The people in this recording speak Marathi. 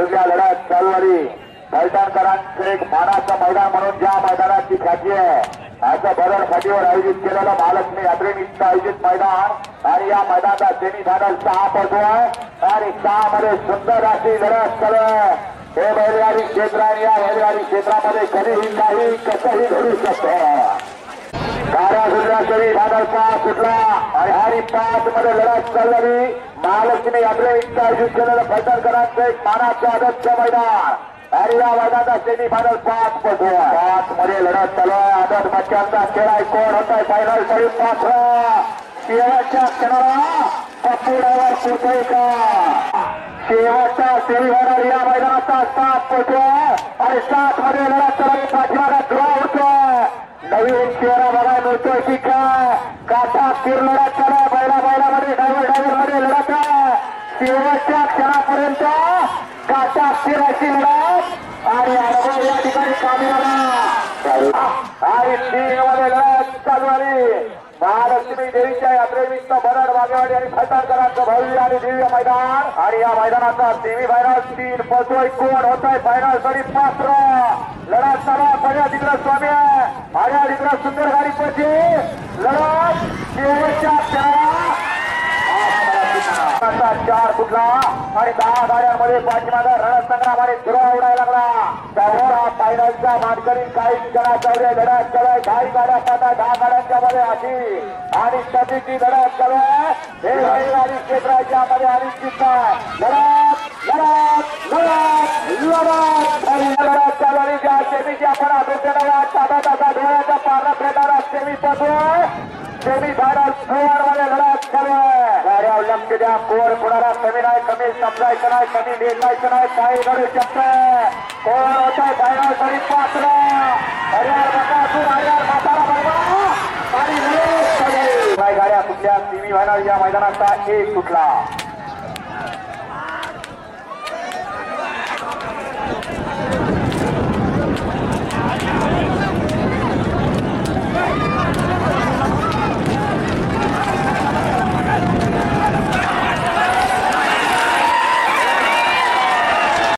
दुसऱ्या लढ्यात चालवारी फलटणकरांचं एक मानाचं मैदान म्हणून ज्या मैदानाची ख्याती आहे असं बदल फाटीवर आयोजित केलेलं महालक्ष्मी यात्रेनिमित्त आयोजित मैदान. आणि या मैदानाचा सेमी फायनल सहा पडतो आहे. आणि सहा मध्ये सुंदर अशी लढत चालू आहे. हे बैलगाडी क्षेत्र आणि या बैलगाडी क्षेत्रामध्ये कधीही काही कसंही घडू शकतं. गाड्या सुटल्या तरी भागाचा सुटला. आणि हरी पाच मध्ये लढत चालली. महालक्ष्मी यात्रेनिमित्त आयोजित केलेलं फलटणकरांचं एक मानाचं आदर्श मैदान. हरिया या मैदानाचा सेमी फायनल पाच पटू पाच मध्ये लढत चालू आहे. आदर बच्चांचा खेळ आहे. कोण होत आहे फायनल तरी पाच. शेवटच्या क्षणाला पप्पू ड्रायव्हर कुठे का? शेवटच्या सेमी फायनल या मैदानाचा सात पटू आणि सात मध्ये लढत बघायला मिळतो की काटा तीर लढत बैला बैलामध्ये ड्रायव्हर ड्रायव्हरमध्ये लढत शेवटच्या क्षणापर्यंत काटा तीराची लढत. आणि अनुभव या ठिकाणी कामी आणि मध्ये लढत चालू आली महालक्ष्मी देवीच्या यात्रेनिमित्त बरड वागेवाडी आणि फलटणकरांचं भव्य आणि दिव्य मैदान. आणि या मैदानाचा सेमी फायनल तीन पतोय कोण होत आहे फायनल तरी पात्र. लढत चालू आहे. तिकडे स्वामी. आहे सुंदर गाडी लढत शेवटच्या क्षणाला आता चार फुटला आणि दहा गाड्यांमध्ये पाठीमागा रणसंग्राम आणि धुरा उडायला लागला. त्यावर फायनलच्या मानकरी काही ठिकाणा चौऱ्या लढत चालू काही गाड्या पाहता दहा गाड्यांच्या मध्ये अशी आणि सतीची लढत चालू हे बैलगाडी क्षेत्राच्या मध्ये अनिश्चित आहे लढत लढत लढत लढत आणि लढत चालू आणि ज्या सेमीची आपण अभिषेकाला ताब्यात आता धुळ्याचा पारा खेळणारा सेमी पटोय सेमी फायनल फोरमध्ये लढत चालू आहे गाड्या लक्ष द्या. कोर कोणाला कमी नाही कमी समजायचं नाही कमी लेखायचं नाही. काही घडू शकतं कोण होत आहे फायनल तरी पात्र हरिहर बकासूर हरियार म्हातारा बरोबर आणि गाड्या कुठल्या? सेमी फायनल या मैदानाचा एक सुटला